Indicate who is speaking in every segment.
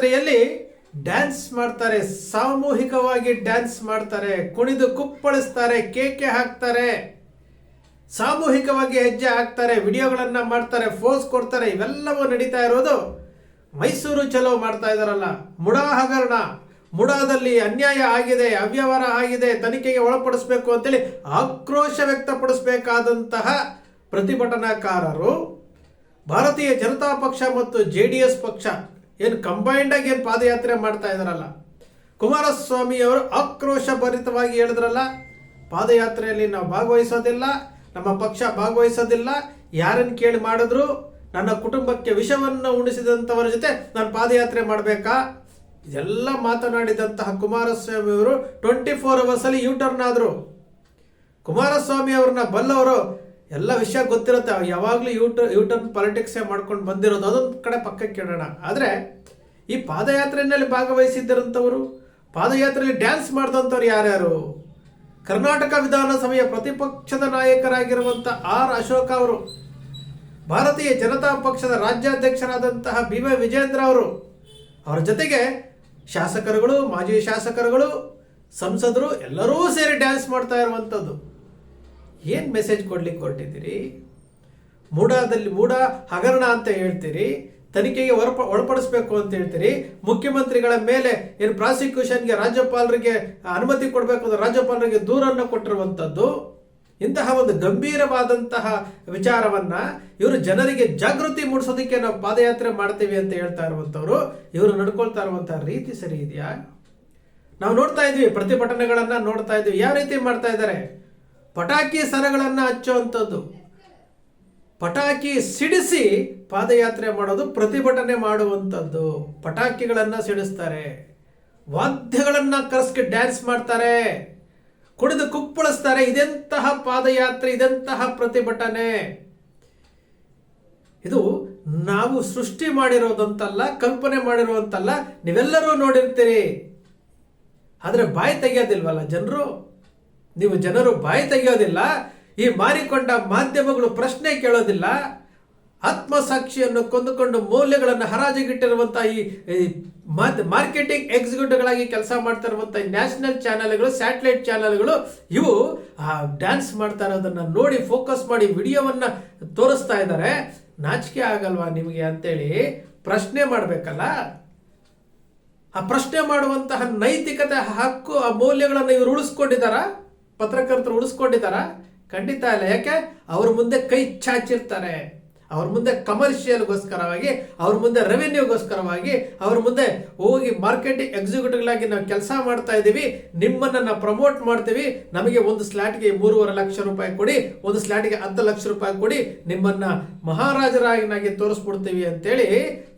Speaker 1: ಪಾದಯಾತ್ರೆಯಲ್ಲಿ dance ಮಾಡ್ತಾರೆ, ಸಾಮೂಹಿಕವಾಗಿ dance ಮಾಡ್ತಾರೆ, ಕುಣಿದು ಕುಪ್ಪಳಿಸ್ತಾರೆ, ಕೇಕೆ ಹಾಕ್ತಾರೆ, ಸಾಮೂಹಿಕವಾಗಿ ಹೆಜ್ಜೆ ಹಾಕ್ತಾರೆ, ವಿಡಿಯೋಗಳನ್ನ ಮಾಡ್ತಾರೆ, ಫೋಸ್ ಕೊಡ್ತಾರೆ, ಇವೆಲ್ಲವೂ ನಡೀತಾ ಇರೋದು ಮೈಸೂರು ಚಲೋ ಮಾಡ್ತಾ ಇದಾರಲ್ಲ. ಮುಡಾ ಹಗರಣ. ಮುಡಾದಲ್ಲಿ ಅನ್ಯಾಯ ಆಗಿದೆ, ಅವ್ಯವಹಾರ ಆಗಿದೆ, ತನಿಖೆಗೆ ಒಳಪಡಿಸಬೇಕು ಅಂತೇಳಿ ಆಕ್ರೋಶ ವ್ಯಕ್ತಪಡಿಸಬೇಕಾದಂತಹ ಪ್ರತಿಭಟನಾಕಾರರು ಭಾರತೀಯ ಜನತಾ ಪಕ್ಷ ಮತ್ತು ಜೆ ಡಿ ಎಸ್ ಪಕ್ಷ. ಏನು ಕಂಬೈಂಡ್ ಆಗಿ ಏನು ಪಾದಯಾತ್ರೆ ಮಾಡ್ತಾ ಇದಾರಲ್ಲ ಕುಮಾರಸ್ವಾಮಿ ಅವರು ಆಕ್ರೋಶ ಭರಿತವಾಗಿ ಹೇಳಿದ್ರಲ್ಲ, ಪಾದಯಾತ್ರೆಯಲ್ಲಿ ನಾವು ಭಾಗವಹಿಸೋದಿಲ್ಲ, ನಮ್ಮ ಪಕ್ಷ ಭಾಗವಹಿಸೋದಿಲ್ಲ ಯಾರನ್ನು ಕೇಳಿ ಮಾಡಿದ್ರು, ನನ್ನ ಕುಟುಂಬಕ್ಕೆ ವಿಷವನ್ನು ಉಣಿಸಿದಂಥವರ ಜೊತೆ ನಾನು ಪಾದಯಾತ್ರೆ ಮಾಡಬೇಕಾ? ಇದೆಲ್ಲ ಮಾತನಾಡಿದಂತಹ ಕುಮಾರಸ್ವಾಮಿ ಅವರು ಟ್ವೆಂಟಿ ಫೋರ್ ಅವರ್ಸಲ್ಲಿ ಯೂ ಟರ್ನ್ ಆದರು. ಕುಮಾರಸ್ವಾಮಿ ಅವ್ರನ್ನ ಬಲ್ಲವರು ಎಲ್ಲ ವಿಷಯ ಗೊತ್ತಿರುತ್ತೆ. ಯಾವಾಗಲೂ ಯೂಟರ್ ಯೂ ಟರ್ನ್ ಪಾಲಿಟಿಕ್ಸೇ ಮಾಡ್ಕೊಂಡು ಬಂದಿರೋದು. ಅದೊಂದು ಕಡೆ ಪಕ್ಕಕ್ಕೆ ಇಡೋಣ. ಆದರೆ ಈ ಪಾದಯಾತ್ರೆಯಲ್ಲಿ ಭಾಗವಹಿಸಿದ್ದರಂಥವರು, ಪಾದಯಾತ್ರೆಯಲ್ಲಿ ಡ್ಯಾನ್ಸ್ ಮಾಡಿದಂಥವ್ರು ಯಾರ್ಯಾರು? ಕರ್ನಾಟಕ ವಿಧಾನಸಭೆಯ ಪ್ರತಿಪಕ್ಷದ ನಾಯಕರಾಗಿರುವಂಥ ಆರ್ ಅಶೋಕ್ ಅವರು, ಭಾರತೀಯ ಜನತಾ ಪಕ್ಷದ ರಾಜ್ಯಾಧ್ಯಕ್ಷರಾದಂತಹ ಬಿ ವೈ ವಿಜೇಂದ್ರ ಅವರು, ಅವರ ಜೊತೆಗೆ ಶಾಸಕರುಗಳು, ಮಾಜಿ ಶಾಸಕರುಗಳು, ಸಂಸದರು ಎಲ್ಲರೂ ಸೇರಿ ಡ್ಯಾನ್ಸ್ ಮಾಡ್ತಾ ಇರುವಂಥದ್ದು. ಏನು ಮೆಸೇಜ್ ಕೊಡ್ಲಿಕ್ಕೆ ಹೊರಟಿದ್ದೀರಿ? ಮೂಡಾದಲ್ಲಿ ಮೂಡ ಹಗರಣ ಅಂತ ಹೇಳ್ತೀರಿ, ತನಿಖೆಗೆ ಒಳಪ ಒಳಪಡಿಸ್ಬೇಕು ಅಂತ ಹೇಳ್ತೀರಿ, ಮುಖ್ಯಮಂತ್ರಿಗಳ ಮೇಲೆ ಏನು ಪ್ರಾಸಿಕ್ಯೂಷನ್ಗೆ ರಾಜ್ಯಪಾಲರಿಗೆ ಅನುಮತಿ ಕೊಡಬೇಕು ಅಂತ ರಾಜ್ಯಪಾಲರಿಗೆ ದೂರನ್ನು ಕೊಟ್ಟಿರುವಂಥದ್ದು, ಇಂತಹ ಒಂದು ಗಂಭೀರವಾದಂತಹ ವಿಚಾರವನ್ನ ಇವರು ಜನರಿಗೆ ಜಾಗೃತಿ ಮೂಡಿಸೋದಕ್ಕೆ ನಾವು ಪಾದಯಾತ್ರೆ ಮಾಡ್ತೀವಿ ಅಂತ ಹೇಳ್ತಾ ಇರುವಂಥವ್ರು, ಇವರು ನಡ್ಕೊಳ್ತಾ ಇರುವಂತಹ ರೀತಿ ಸರಿ ಇದೆಯಾ? ನಾವು ನೋಡ್ತಾ ಇದ್ವಿ, ಪ್ರತಿಭಟನೆಗಳನ್ನ ನೋಡ್ತಾ ಇದ್ವಿ, ಯಾವ ರೀತಿ ಮಾಡ್ತಾ ಇದ್ದಾರೆ? ಪಟಾಕಿ ಸರಗಳನ್ನು ಹಚ್ಚುವಂಥದ್ದು. ಪಟಾಕಿ ಸಿಡಿಸಿ ಪಾದಯಾತ್ರೆ ಮಾಡೋದು, ಪ್ರತಿಭಟನೆ ಮಾಡುವಂಥದ್ದು. ಪಟಾಕಿಗಳನ್ನು ಸಿಡಿಸ್ತಾರೆ. ವಾದ್ಯಗಳನ್ನು ಕರೆಸ್ಕೆ ಡ್ಯಾನ್ಸ್ ಮಾಡ್ತಾರೆ. ಕುಡಿದು ಕುಪ್ಪಳಿಸ್ತಾರೆ. ಇದೆಂತಹ ಪಾದಯಾತ್ರೆ, ಇದೆಂತಹ ಪ್ರತಿಭಟನೆ. ಇದು ನಾವು ಸೃಷ್ಟಿ ಮಾಡಿರೋದಂತಲ್ಲ, ಕಲ್ಪನೆ ಮಾಡಿರುವಂತಲ್ಲ, ನೀವೆಲ್ಲರೂ ನೋಡಿರ್ತೀರಿ. ಆದರೆ ಬಾಯಿ ತೆಗೆಯೋದಿಲ್ವಲ್ಲ ಜನರು? ನೀವು ಜನರು ಬಾಯಿ ತೆಗೆಯೋದಿಲ್ಲ, ಈ ಮಾರಿಕೊಂಡ ಮಾಧ್ಯಮಗಳು ಪ್ರಶ್ನೆ ಕೇಳೋದಿಲ್ಲ, ಆತ್ಮಸಾಕ್ಷಿಯನ್ನು ಕೊಂದುಕೊಂಡು ಮೌಲ್ಯಗಳನ್ನು ಹರಾಜಿಗಿಟ್ಟಿರುವಂತಹ ಈ ಮಾರ್ಕೆಟಿಂಗ್ ಎಕ್ಸಿಕ್ಯೂಟಿವ್ಗಳಾಗಿ ಕೆಲಸ ಮಾಡ್ತಾ ನ್ಯಾಷನಲ್ ಚಾನೆಲ್ಗಳು, ಸ್ಯಾಟಲೈಟ್ ಚಾನೆಲ್ಗಳು, ಇವು ಡ್ಯಾನ್ಸ್ ಮಾಡ್ತಾ ಇರೋದನ್ನ ನೋಡಿ ಫೋಕಸ್ ಮಾಡಿ ವಿಡಿಯೋವನ್ನ ತೋರಿಸ್ತಾ ಇದ್ದಾರೆ. ನಾಚಿಕೆ ಆಗಲ್ವಾ ನಿಮಗೆ ಅಂತೇಳಿ ಪ್ರಶ್ನೆ ಮಾಡಬೇಕಲ್ಲ? ಆ ಪ್ರಶ್ನೆ ಮಾಡುವಂತಹ ನೈತಿಕತೆ, ಹಕ್ಕು, ಆ ಮೌಲ್ಯಗಳನ್ನು ಇವರು ಉಳಿಸ್ಕೊಂಡಿದ್ದಾರ? ಪತ್ರಕರ್ತರು ಉಳಿಸ್ಕೊಂಡಿದ್ದಾರ? ಖಂಡಿತ ಇಲ್ಲ ಯಾಕೆ? ಅವ್ರ ಮುಂದೆ ಕೈ ಚಾಚಿರ್ತಾರೆ. ಅವ್ರ ಮುಂದೆ ಕಮರ್ಷಿಯಲ್ಗೋಸ್ಕರವಾಗಿ ಅವ್ರ ಮುಂದೆ ರೆವೆನ್ಯೂಗೋಸ್ಕರವಾಗಿ ಅವ್ರ ಮುಂದೆ ಹೋಗಿ ಮಾರ್ಕೆಟಿಂಗ್ ಎಕ್ಸಿಕ್ಯೂಟಿವ್ಗಳಾಗಿ ನಾವು ಕೆಲಸ ಮಾಡ್ತಾ ಇದ್ದೀವಿ. ನಿಮ್ಮನ್ನ ನಾವು ಪ್ರಮೋಟ್ ಮಾಡ್ತೀವಿ. ನಮಗೆ ಒಂದು ಸ್ಲಾಟ್ಗೆ ಮೂರುವರೆ ಲಕ್ಷ ರೂಪಾಯಿ ಕೊಡಿ, ಒಂದು ಸ್ಲಾಟ್ಗೆ ಹತ್ತು ಲಕ್ಷ ರೂಪಾಯಿ ಕೊಡಿ, ನಿಮ್ಮನ್ನ ಮಹಾರಾಜರಾಗಿ ತೋರಿಸ್ಬಿಡ್ತೀವಿ ಅಂತೇಳಿ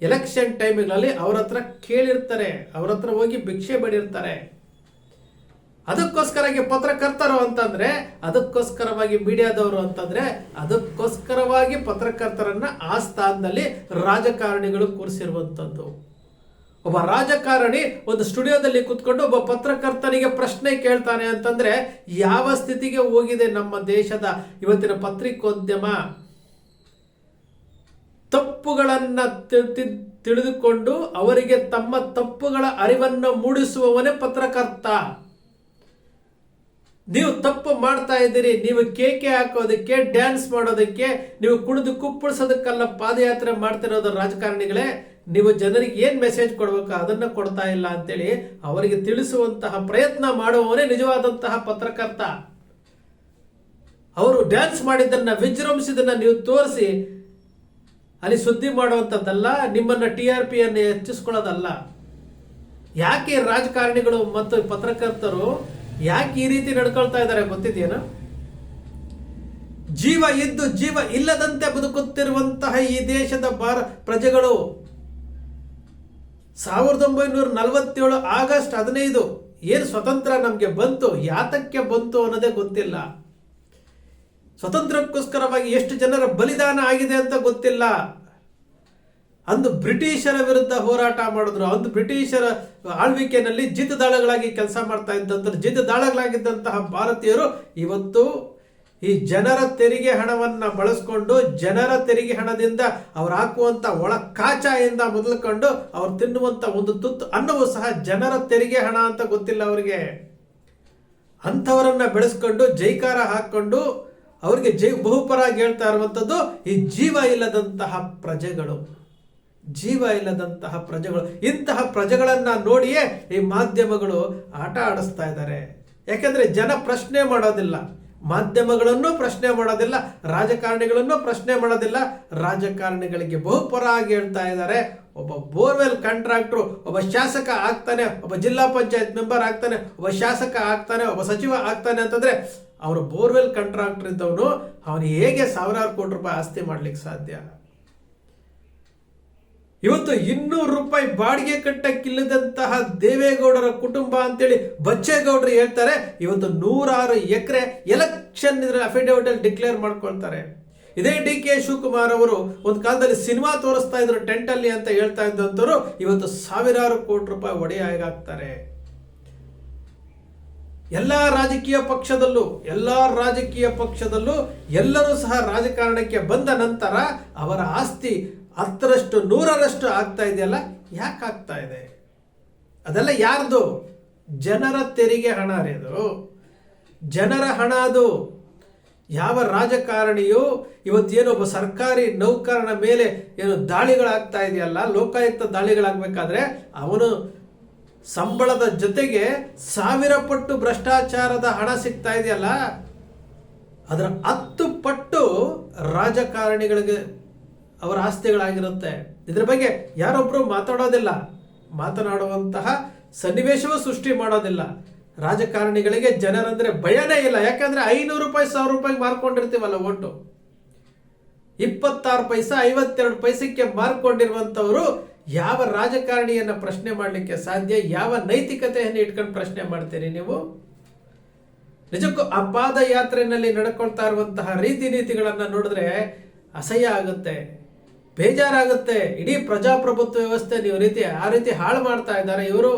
Speaker 1: ಎಲೆಕ್ಷನ್ ಟೈಮ್ಗಳಲ್ಲಿ ಅವ್ರ ಹತ್ರ ಕೇಳಿರ್ತಾರೆ. ಅವ್ರ ಹತ್ರ ಹೋಗಿ ಭಿಕ್ಷೆ ಬೇಡಿರ್ತಾರೆ. ಅದಕ್ಕೋಸ್ಕರವಾಗಿ ಪತ್ರಕರ್ತರು ಅಂತಂದ್ರೆ, ಅದಕ್ಕೋಸ್ಕರವಾಗಿ ಮೀಡಿಯಾದವರು ಅಂತಂದ್ರೆ, ಅದಕ್ಕೋಸ್ಕರವಾಗಿ ಪತ್ರಕರ್ತರನ್ನ ಆ ಸ್ಥಾನದಲ್ಲಿ ರಾಜಕಾರಣಿಗಳು ಕೂರಿಸಿರುವಂಥದ್ದು ಒಬ್ಬ ರಾಜಕಾರಣಿ ಒಂದು ಸ್ಟುಡಿಯೋದಲ್ಲಿ ಕುತ್ಕೊಂಡು ಒಬ್ಬ ಪತ್ರಕರ್ತನಿಗೆ ಪ್ರಶ್ನೆ ಕೇಳ್ತಾನೆ ಅಂತಂದ್ರೆ, ಯಾವ ಸ್ಥಿತಿಗೆ ಹೋಗಿದೆ ನಮ್ಮ ದೇಶದ ಇವತ್ತಿನ ಪತ್ರಿಕೋದ್ಯಮ? ತಪ್ಪುಗಳನ್ನ ತಿಳಿದುಕೊಂಡು ಅವರಿಗೆ ತಮ್ಮ ತಪ್ಪುಗಳ ಅರಿವನ್ನು ಮೂಡಿಸುವವನೇ ಪತ್ರಕರ್ತ. ನೀವು ತಪ್ಪು ಮಾಡ್ತಾ ಇದ್ದೀರಿ, ನೀವು ಕೇಕೆ ಹಾಕೋದಕ್ಕೆ ಡ್ಯಾನ್ಸ್ ಮಾಡೋದಕ್ಕೆ, ನೀವು ಕುಣಿದು ಕುಪ್ಪಳಿಸೋದಕ್ಕೆಲ್ಲ ಪಾದಯಾತ್ರೆ ಮಾಡ್ತಿರೋದು ರಾಜಕಾರಣಿಗಳೇ, ನೀವು ಜನರಿಗೆ ಏನ್ ಮೆಸೇಜ್ ಕೊಡ್ಬೇಕು ಅದನ್ನ ಕೊಡ್ತಾ ಇಲ್ಲ ಅಂತೇಳಿ ಅವರಿಗೆ ತಿಳಿಸುವಂತಹ ಪ್ರಯತ್ನ ಮಾಡುವವನೇ ನಿಜವಾದಂತಹ ಪತ್ರಕರ್ತ. ಅವರು ಡ್ಯಾನ್ಸ್ ಮಾಡಿದ್ದನ್ನ ವಿಜೃಂಭಿಸಿದನ್ನ ನೀವು ತೋರಿಸಿ, ಅಲ್ಲಿ ಸುದ್ದಿ ಮಾಡುವಂಥದ್ದಲ್ಲ, ನಿಮ್ಮನ್ನ ಟಿ ಆರ್ ಪಿಯನ್ನು ಹೆಚ್ಚಿಸ್ಕೊಳ್ಳೋದಲ್ಲ. ಯಾಕೆ ರಾಜಕಾರಣಿಗಳು ಮತ್ತು ಪತ್ರಕರ್ತರು ಯಾಕೆ ಈ ರೀತಿ ನಡ್ಕೊಳ್ತಾ ಇದ್ದಾರೆ ಗೊತ್ತಿದೆಯೇನ? ಜೀವ ಇದ್ದು ಜೀವ ಇಲ್ಲದಂತೆ ಬದುಕುತ್ತಿರುವಂತಹ ಈ ದೇಶದ ಭಾರ ಪ್ರಜೆಗಳು ಸಾವಿರದ ಒಂಬೈನೂರ ನಲವತ್ತೇಳು ಆಗಸ್ಟ್ ಹದಿನೈದು ಏನು ಸ್ವತಂತ್ರ ನಮಗೆ ಬಂತು, ಯಾತಕ್ಕೆ ಬಂತು ಅನ್ನೋದೇ ಗೊತ್ತಿಲ್ಲ. ಸ್ವತಂತ್ರಕ್ಕೋಸ್ಕರವಾಗಿ ಎಷ್ಟು ಜನರ ಬಲಿದಾನ ಆಗಿದೆ ಅಂತ ಗೊತ್ತಿಲ್ಲ. ಅಂದು ಬ್ರಿಟಿಷರ ವಿರುದ್ಧ ಹೋರಾಟ ಮಾಡಿದ್ರು. ಅಂದು ಬ್ರಿಟಿಷರ ಆಳ್ವಿಕೆಯಲ್ಲಿ ಜಿತ ದಾಳಗಳಾಗಿ ಕೆಲಸ ಮಾಡ್ತಾ ಇದ್ದಂಥ ದಾಳಗಳಾಗಿದ್ದಂತಹ ಭಾರತೀಯರು ಇವತ್ತು ಈ ಜನರ ತೆರಿಗೆ ಹಣವನ್ನು ಬಳಸ್ಕೊಂಡು, ಜನರ ತೆರಿಗೆ ಹಣದಿಂದ ಅವ್ರು ಹಾಕುವಂತ ಒಳ ಕಾಚಾಯಿಂದ ಮೊದಲುಕೊಂಡು ಅವ್ರು ತಿನ್ನುವಂತ ಒಂದು ತುತ್ತು ಅನ್ನವು ಸಹ ಜನರ ತೆರಿಗೆ ಹಣ ಅಂತ ಗೊತ್ತಿಲ್ಲ ಅವರಿಗೆ. ಅಂಥವರನ್ನ ಬೆಳೆಸ್ಕೊಂಡು, ಜೈಕಾರ ಹಾಕ್ಕೊಂಡು ಅವರಿಗೆ ಜೈ ಬಹುಪರಾಗಿ ಹೇಳ್ತಾ ಇರುವಂಥದ್ದು ಈ ಜೀವ ಇಲ್ಲದಂತಹ ಪ್ರಜೆಗಳು. ಜೀವ ಇಲ್ಲದಂತಹ ಪ್ರಜೆಗಳು, ಇಂತಹ ಪ್ರಜೆಗಳನ್ನು ನೋಡಿಯೇ ಈ ಮಾಧ್ಯಮಗಳು ಆಟ ಆಡಿಸ್ತಾ ಇದ್ದಾರೆ. ಯಾಕೆಂದರೆ ಜನ ಪ್ರಶ್ನೆ ಮಾಡೋದಿಲ್ಲ. ಮಾಧ್ಯಮಗಳನ್ನು ಪ್ರಶ್ನೆ ಮಾಡೋದಿಲ್ಲ, ರಾಜಕಾರಣಿಗಳನ್ನು ಪ್ರಶ್ನೆ ಮಾಡೋದಿಲ್ಲ. ರಾಜಕಾರಣಿಗಳಿಗೆ ಬಹುಪರಾಗಿ ಹೇಳ್ತಾ ಇದ್ದಾರೆ. ಒಬ್ಬ ಬೋರ್ವೆಲ್ ಕಾಂಟ್ರಾಕ್ಟ್ರು, ಒಬ್ಬ ಶಾಸಕ ಆಗ್ತಾನೆ, ಒಬ್ಬ ಜಿಲ್ಲಾ ಪಂಚಾಯತ್ ಮೆಂಬರ್ ಆಗ್ತಾನೆ, ಒಬ್ಬ ಶಾಸಕ ಆಗ್ತಾನೆ, ಒಬ್ಬ ಸಚಿವ ಆಗ್ತಾನೆ ಅಂತಂದ್ರೆ ಅವರು ಬೋರ್ವೆಲ್ ಕಾಂಟ್ರಾಕ್ಟರ್ ಇದ್ದವನು ಅವನು ಹೇಗೆ ಸಾವಿರಾರು ಕೋಟಿ ರೂಪಾಯಿ ಆಸ್ತಿ ಮಾಡ್ಲಿಕ್ಕೆ ಸಾಧ್ಯ? ಇವತ್ತು ಇನ್ನೂರು ರೂಪಾಯಿ ಬಾಡಿಗೆ ಕಟ್ಟಕ್ಕಿಲ್ಲದಂತಹ ದೇವೇಗೌಡರ ಕುಟುಂಬ ಅಂತೇಳಿ ಬಚ್ಚೇಗೌಡರು ಹೇಳ್ತಾರೆ. ಇವತ್ತು ನೂರಾರು ಎಕರೆ ಎಲೆಕ್ಷನ್ ಅಫಿಡೇವಿಟ್ ಅಲ್ಲಿ ಡಿಕ್ಲೇರ್ ಮಾಡ್ಕೊಳ್ತಾರೆ. ಇದೇ ಡಿ ಕೆ ಶಿವಕುಮಾರ್ ಅವರು ಒಂದು ಕಾಲದಲ್ಲಿ ಸಿನಿಮಾ ತೋರಿಸ್ತಾ ಇದ್ರು ಟೆಂಟ್ ಅಲ್ಲಿ ಅಂತ ಹೇಳ್ತಾ ಇದ್ದಂಥವ್ರು ಇವತ್ತು ಸಾವಿರಾರು ಕೋಟಿ ರೂಪಾಯಿ ಒಡೆಯಾಗ್ತಾರೆ ಎಲ್ಲ ರಾಜಕೀಯ ಪಕ್ಷದಲ್ಲೂ, ಎಲ್ಲ ರಾಜಕೀಯ ಪಕ್ಷದಲ್ಲೂ ಎಲ್ಲರೂ ಸಹ ರಾಜಕಾರಣಕ್ಕೆ ಬಂದ ನಂತರ ಅವರ ಆಸ್ತಿ ಹತ್ತರಷ್ಟು, ನೂರರಷ್ಟು ಆಗ್ತಾ ಇದೆಯಲ್ಲ? ಯಾಕೆ ಆಗ್ತಾ ಇದೆ? ಅದೆಲ್ಲ ಯಾರ್ದು? ಜನರ ತೆರಿಗೆ ಹಣ ರೀ ಅದು. ಜನರ ಹಣ ಅದು. ಯಾವ ರಾಜಕಾರಣಿಯು ಇವತ್ತೇನೋ ಒಬ್ಬ ಸರ್ಕಾರಿ ನೌಕರನ ಮೇಲೆ ಏನು ದಾಳಿಗಳಾಗ್ತಾ ಇದೆಯಲ್ಲ, ಲೋಕಾಯುಕ್ತ ದಾಳಿಗಳಾಗಬೇಕಾದ್ರೆ ಅವನು ಸಂಬಳದ ಜೊತೆಗೆ ಸಾವಿರ ಪಟ್ಟು ಭ್ರಷ್ಟಾಚಾರದ ಹಣ ಸಿಗ್ತಾ ಇದೆಯಲ್ಲ, ಅದರ ಹತ್ತು ಪಟ್ಟು ರಾಜಕಾರಣಿಗಳಿಗೆ ಅವರ ಆಸ್ತಿಗಳಾಗಿರುತ್ತೆ. ಇದ್ರ ಬಗ್ಗೆ ಯಾರೊಬ್ಬರು ಮಾತಾಡೋದಿಲ್ಲ. ಮಾತನಾಡುವಂತಹ ಸನ್ನಿವೇಶವೂ ಸೃಷ್ಟಿ ಮಾಡೋದಿಲ್ಲ. ರಾಜಕಾರಣಿಗಳಿಗೆ ಜನರಂದ್ರೆ ಭಯನೇ ಇಲ್ಲ. ಯಾಕಂದ್ರೆ ಐನೂರು ರೂಪಾಯಿ, ಸಾವಿರ ರೂಪಾಯಿಗೆ ಮಾರ್ಕೊಂಡಿರ್ತೀವಲ್ಲ ಓಟು. ಇಪ್ಪತ್ತಾರು ಪೈಸಾ, ಐವತ್ತೆರಡು ಪೈಸಕ್ಕೆ ಮಾರ್ಕೊಂಡಿರುವಂತವರು ಯಾವ ರಾಜಕಾರಣಿಯನ್ನ ಪ್ರಶ್ನೆ ಮಾಡಲಿಕ್ಕೆ ಸಾಧ್ಯ? ಯಾವ ನೈತಿಕತೆಯನ್ನು ಇಟ್ಕೊಂಡು ಪ್ರಶ್ನೆ ಮಾಡ್ತೀರಿ ನೀವು? ನಿಜಕ್ಕೂ ಆ ಪಾದಯಾತ್ರೆಯಲ್ಲಿ ನಡ್ಕೊಳ್ತಾ ಇರುವಂತಹ ರೀತಿ ನೀತಿಗಳನ್ನು ನೋಡಿದ್ರೆ ಅಸಹ್ಯ ಆಗುತ್ತೆ. ಬೇಜಾರಾಗುತ್ತೆ. ಇಡೀ ಪ್ರಜಾಪ್ರಭುತ್ವ ವ್ಯವಸ್ಥೆ ನೀವು ರೀತಿ ಆ ರೀತಿ ಹಾಳು ಮಾಡ್ತಾ ಇದ್ದಾರೆ. ಇವರು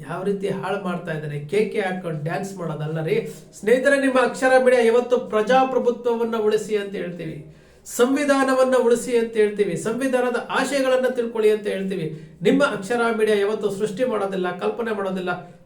Speaker 1: ಯಾವ ರೀತಿ ಹಾಳು ಮಾಡ್ತಾ ಇದ್ದಾರೆ? ಕೇಕೆ ಹಾಕೊಂಡು ಡ್ಯಾನ್ಸ್ ಮಾಡೋದಲ್ಲ ರೀ. ಸ್ನೇಹಿತರೆ, ನಿಮ್ಮ ಅಕ್ಷರ ಮೀಡಿಯಾ ಇವತ್ತು ಪ್ರಜಾಪ್ರಭುತ್ವವನ್ನ ಉಳಿಸಿ ಅಂತ ಹೇಳ್ತೀವಿ. ಸಂವಿಧಾನವನ್ನ ಉಳಿಸಿ ಅಂತ ಹೇಳ್ತೀವಿ. ಸಂವಿಧಾನದ ಆಶಯಗಳನ್ನ ತಿಳ್ಕೊಳ್ಳಿ ಅಂತ ಹೇಳ್ತೀವಿ. ನಿಮ್ಮ ಅಕ್ಷರ ಮೀಡಿಯಾ ಯಾವತ್ತು ಸೃಷ್ಟಿ ಮಾಡೋದಿಲ್ಲ, ಕಲ್ಪನೆ ಮಾಡೋದಿಲ್ಲ.